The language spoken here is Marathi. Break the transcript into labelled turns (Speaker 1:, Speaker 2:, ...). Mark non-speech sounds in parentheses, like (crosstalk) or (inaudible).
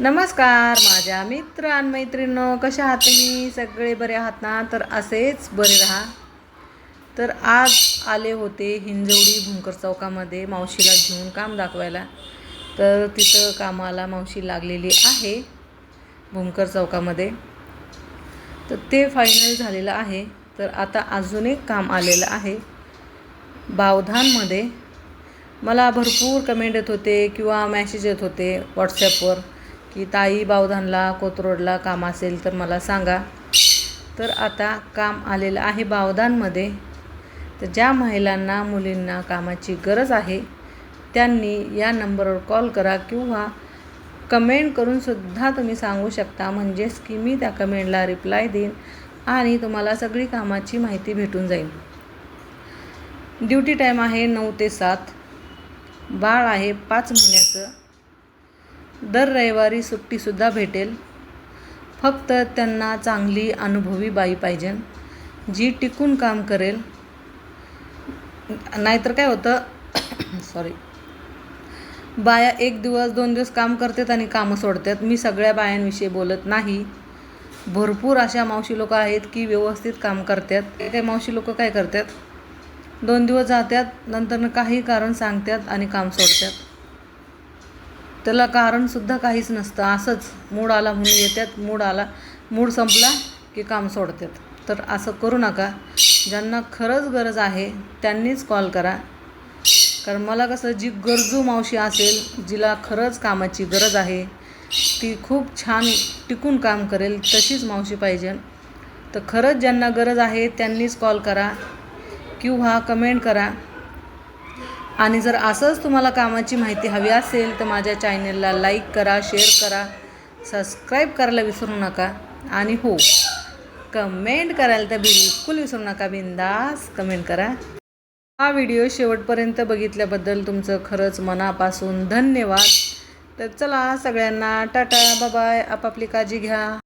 Speaker 1: नमस्कार माझ्या मित्र आणि मैत्रिणीनो कशा आहात तुम्ही? सगळे बरे आहात ना? तर असेच बरे राहा. तर आज आले होते हिंजवडी भुंकर चौकामध्ये मावशीला घेऊन काम दाखवायला. तर तिथं कामाला मावशी लागलेली आहे भुंकर चौकामध्ये. तर ते फायनल झालेलं आहे. तर आता अजून एक काम आलेलं आहे. बावधानमध्ये मला भरपूर कमेंट येत होते किंवा मॅसेज येत होते व्हॉट्सॲपवर की ताई बावधानला कोथरोडला काम असेल तर मला सांगा. तर आता काम आलेलं आहे बावधानमध्ये. तर ज्या महिलांना मुलींना कामाची गरज आहे त्यांनी या नंबरवर कॉल करा किंवा कमेंट करूनसुद्धा तुम्ही सांगू शकता. म्हणजेच की मी त्या कमेंटला रिप्लाय देईन आणि तुम्हाला सगळी कामाची माहिती भेटून जाईल. ड्युटी टाईम आहे नऊ ते सात. बाळ आहे पाच महिन्याचं. दर रविवारी सुट्टीसुद्धा भेटेल. फक्त त्यांना चांगली अनुभवी बाई पाहिजे जी टिकून काम करेल. नाहीतर काय होतं (coughs) सॉरी बाया एक दिवस दोन दिवस काम करतात आणि कामं सोडतात. मी सगळ्या बायांविषयी बोलत नाही. भरपूर अशा मावशी लोक आहेत की व्यवस्थित काम करतात. काही मावशी लोक काय करतात? दोन दिवस जातात नंतर काही कारण सांगतात आणि काम सोडतात. त्याला कारणसुद्धा काहीच नसतं. असंच मूड आला म्हणून येतात मूड आला मूड संपला की काम सोडतात तर असं करू नका. ज्यांना खरंच गरज आहे त्यांनीच कॉल करा. कारण मला कसं जी गरजू मावशी असेल जिला खरंच कामाची गरज आहे ती खूप छान टिकून काम करेल तशीच मावशी पाहिजे. तर खरंच ज्यांना गरज आहे त्यांनीच कॉल करा. किंवा कमेंट करा. आणि जर असंच तुम्हाला कामाची माहिती हवी असेल तर माझ्या चॅनलला लाईक करा शेअर करा सबस्क्राईब करायला विसरू नका. आणि हो कमेंट करायला तर बिलकुल विसरू नका बिंदास कमेंट करा. हा व्हिडिओ शेवटपर्यंत बघितल्याबद्दल तुमचं खरंच मनापासून धन्यवाद. तर चला सगळ्यांना टाटा बाबाय आपापली काळजी घ्या.